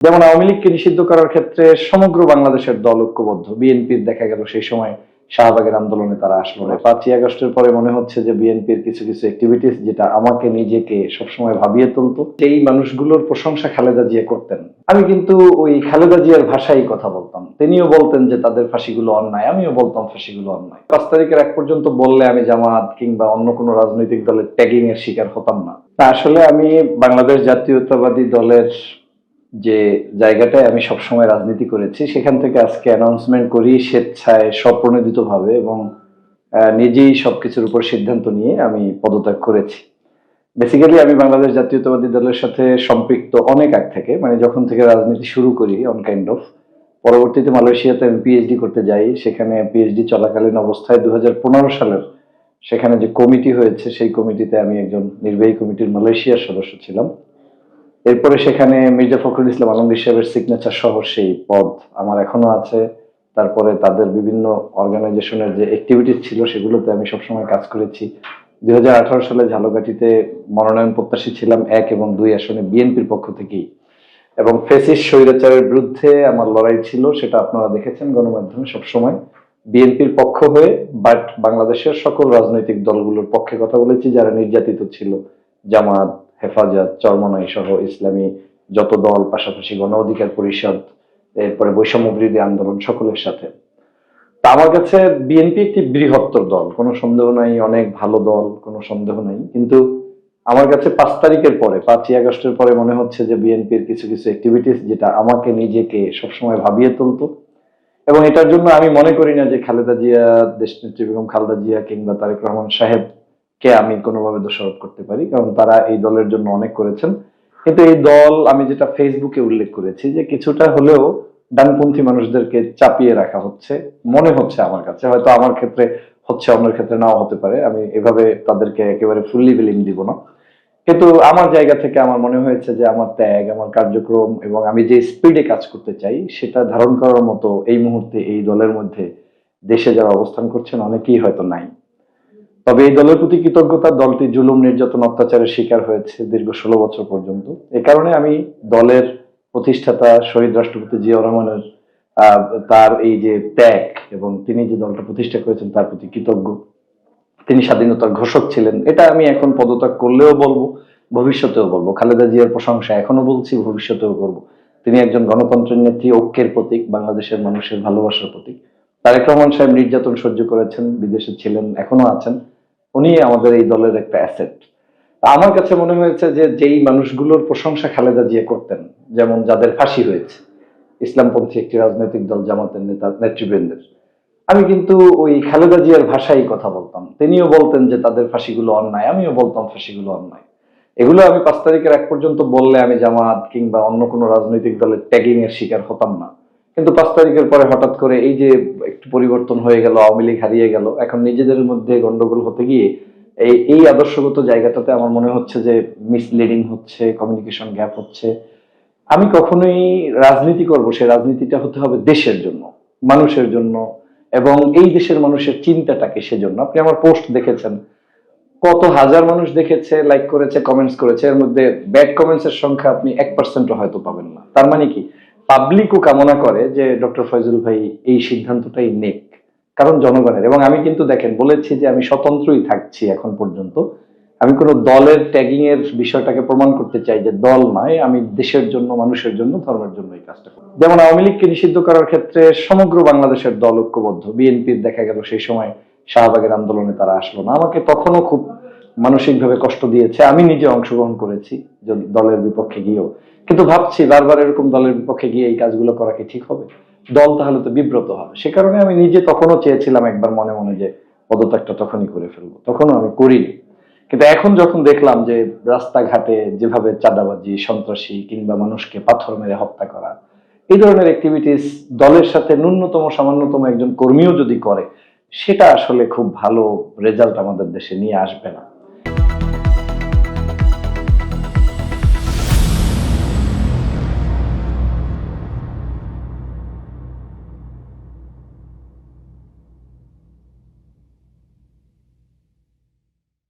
যেমন আওয়ামী লীগকে নিষিদ্ধ করার ক্ষেত্রে সমগ্র বাংলাদেশের দল ঐক্যবদ্ধ। বিএনপির দেখা গেল সেই সময় শাহবাগের আন্দোলনে তারা আসলো না। পাঁচই আগস্টের পরে মনে হচ্ছে যে বিএনপির কিছু কিছু অ্যাক্টিভিটিস যেটা আমাকে, নিজেকে সবসময় ভাবিয়ে তুলতো এই মানুষগুলোর প্রশংসা খালেদা জিয়া করতেন। আমি কিন্তু ওই খালেদা জিয়ার ভাষায় কথা বলতাম। তিনিও বলতেন যে তাদের ফাঁসিগুলো অন্যায়, আমিও বলতাম ফাঁসিগুলো অন্যায়। পাঁচ তারিখের এক পর্যন্ত বললে আমি জামাত কিংবা অন্য কোনো রাজনৈতিক দলের ট্যাগিং এর শিকার হতাম না। আসলে আমি বাংলাদেশ জাতীয়তাবাদী দলের যে জায়গাটায় আমি সবসময় রাজনীতি করেছি, সেখান থেকে আজকে অ্যানাউন্সমেন্ট করি স্বেচ্ছায় স্বপ্রণোদিত ভাবে এবং নিজেই সবকিছুর উপর সিদ্ধান্ত নিয়ে আমি পদত্যাগ করেছি। বেসিক্যালি আমি বাংলাদেশ জাতীয়তাবাদী দলের সাথে সম্পৃক্ত অনেক আগ থেকে মানে যখন থেকে রাজনীতি শুরু করি অন কাইন্ড অফ পরবর্তীতে মালয়েশিয়াতে আমি পিএইচডি করতে যাই, সেখানে পিএইচডি চলাকালীন অবস্থায় দু হাজার পনেরো সালের সেখানে যে কমিটি হয়েছে, সেই কমিটিতে আমি একজন নির্বাহী কমিটির মালয়েশিয়ার সদস্য ছিলাম। এরপরে সেখানে মির্জা ফখরুল ইসলাম আলমগীর সাহেবের সিগনেচার সহ সেই পদ আমার এখনও আছে। তারপরে তাদের বিভিন্ন অর্গানাইজেশনের যে অ্যাক্টিভিটিস ছিল সেগুলোতে আমি সবসময় কাজ করেছি। দুই হাজার আঠারো সালে ঝালকাঠিতে মনোনয়ন প্রত্যাশী ছিলাম এক এবং দুই আসনে বিএনপির পক্ষ থেকেই। এবং ফেসিস স্বৈরাচারের বিরুদ্ধে আমার লড়াই ছিল, সেটা আপনারা দেখেছেন গণমাধ্যমে সবসময়। বিএনপির পক্ষ হয়ে বাট বাংলাদেশের সকল রাজনৈতিক দলগুলোর পক্ষে কথা বলেছি, যারা নির্যাতিত ছিল, জামাত হেফাজত, চরমনাই সহ ইসলামী যত দল, পাশাপাশি গণ অধিকার পরিষদ, এরপরে বৈষম্য বিরোধী আন্দোলন সকলের সাথে। তা আমার কাছে বিএনপি একটি বৃহত্তর দল। কোনো সন্দেহ নাই, অনেক ভালো দল, কোনো সন্দেহ নাই। কিন্তু আমার কাছে পাঁচ তারিখের পরে, পাঁচই আগস্টের পরে মনে হচ্ছে যে বিএনপির কিছু কিছু অ্যাক্টিভিটিস যেটা আমাকে নিজেকে সবসময় ভাবিয়ে তুলতো। এবং এটার জন্য আমি মনে করি না যে খালেদা জিয়া, দেশনেত্রী বেগম খালেদা জিয়া কিংবা তারেক রহমান সাহেব কে আমি কোনোভাবে দোষারোপ করতে পারি, কারণ তারা এই দলের জন্য অনেক করেছেন। কিন্তু এই দল, আমি যেটা ফেসবুকে উল্লেখ করেছি যে কিছুটা হলেও ডানপন্থী মানুষদেরকে চাপিয়ে রাখা হচ্ছে, মনে হচ্ছে আমার কাছে। হয়তো আমার ক্ষেত্রে হচ্ছে, অন্যের ক্ষেত্রে নাও হতে পারে। আমি এভাবে তাদেরকে একেবারে ফুললি বিলিং দিব না। কিন্তু আমার জায়গা থেকে আমার মনে হয়েছে যে আমার ত্যাগ, আমার কার্যক্রম এবং আমি যে স্পিডে কাজ করতে চাই, সেটা ধারণ করার মতো এই মুহূর্তে এই দলের মধ্যে দেশে যারা অবস্থান করছেন, অনেকেই হয়তো নাই। তবে এই দলের প্রতি কৃতজ্ঞতা দলটি জুলুম, নির্যাতন, অত্যাচারের শিকার হয়েছে দীর্ঘ ষোলো বছর পর্যন্ত। এ কারণে আমি দলের প্রতিষ্ঠাতা শহীদ রাষ্ট্রপতি জিয়াউর রহমানের তার এই যে ত্যাগ এবং তিনি যে দলটা প্রতিষ্ঠা করেছেন তার প্রতি কৃতজ্ঞ। তিনি স্বাধীনতার ঘোষক ছিলেন। এটা আমি এখন পদত্যাগ করলেও বলব, ভবিষ্যতেও বলব। খালেদা জিয়ার প্রশংসা এখনও বলছি, ভবিষ্যতেও করব। তিনি একজন গণতন্ত্রের নেত্রী, ঐক্যের প্রতীক, বাংলাদেশের মানুষের ভালোবাসার প্রতীক। তারেক রহমান সাহেব নির্যাতন সহ্য করেছেন, বিদেশে ছিলেন, এখনও আছেন। উনি আমাদের এই দলের একটা অ্যাসেট আমার কাছে মনে হয়েছে যে যেই মানুষগুলোর প্রশংসা খালেদা জিয়া করতেন, যেমন যাদের ফাঁসি হয়েছে, ইসলামপন্থী একটি রাজনৈতিক দল জামাতের নেতা, নেতৃবৃন্দের, আমি কিন্তু ওই খালেদা জিয়ার ভাষায় কথা বলতাম। তিনিও বলতেন যে তাদের ফাঁসিগুলো অন্যায়, আমিও বলতাম ফাঁসিগুলো অন্যায়। এগুলো আমি পাঁচ তারিখের এক পর্যন্ত বললে আমি জামাত কিংবা অন্য কোনো রাজনৈতিক দলের ট্যাগিং এর শিকার হতাম না। কিন্তু পাঁচ তারিখের পরে হঠাৎ করে এই যে একটু পরিবর্তন হয়ে গেল, আওয়ামী লীগ হারিয়ে গেল, এখন নিজেদের মধ্যে গন্ডগোল হতে গিয়ে এই এই আদর্শগত জায়গাটাতে আমার মনে হচ্ছে যে মিসলিডিং হচ্ছে কমিউনিকেশন গ্যাপ হচ্ছে। আমি কখনোই রাজনীতি করব, সে রাজনীতিটা হতে হবে দেশের জন্য, মানুষের জন্য, এবং এই দেশের মানুষের চিন্তাটাকে সেজন্য। আপনি আমার পোস্ট দেখেছেন, কত হাজার মানুষ দেখেছে লাইক করেছে কমেন্টস করেছে, এর মধ্যে ব্যাড কমেন্টস এর সংখ্যা আপনি এক পার্সেন্টও হয়তো পাবেন না। তার মানে কি? পাবলিকও কামনা করে যে ডক্টর ফয়জুল ভাই এই সিদ্ধান্তটাই নেক, কারণ জনগণের। এবং আমি কিন্তু দেখেন, বলেছি যে আমি স্বতন্ত্রই থাকছি এখন পর্যন্ত। আমি কোনো দলের ট্যাগিং এর বিষয়টাকে প্রমাণ করতে চাই যে দল নয়, আমি দেশের জন্য, মানুষের জন্য, ধর্মের জন্য এই কাজটা করি। যেমন আওয়ামী লীগকে নিষিদ্ধ করার ক্ষেত্রে সমগ্র বাংলাদেশের দল ঐক্যবদ্ধ। বিএনপির দেখা গেল সেই সময় শাহবাগের আন্দোলনে তারা আসলো না। আমাকে তখনও খুব মানসিকভাবে কষ্ট দিয়েছে, আমি নিজে অংশগ্রহণ করেছি দলের বিপক্ষে গিয়েও। কিন্তু ভাবছি বারবার এরকম দলের বিপক্ষে গিয়ে এই কাজগুলো করা কি ঠিক হবে? দল তাহলে তো বিব্রত হবে। সে কারণে আমি নিজে তখনও চেয়েছিলাম একবার মনে মনে যে পদত্যাগটা তখনই করে ফেলব। তখনও আমি করিনি। কিন্তু এখন যখন দেখলাম যে রাস্তাঘাটে যেভাবে চাঁদাবাজি, সন্ত্রাসী কিংবা মানুষকে পাথর মেরে হত্যা করা, এই ধরনের অ্যাক্টিভিটিস দলের সাথে ন্যূনতম, সামান্যতম একজন কর্মীও যদি করে, সেটা আসলে খুব ভালো রেজাল্ট আমাদের দেশে নিয়ে আসবে না।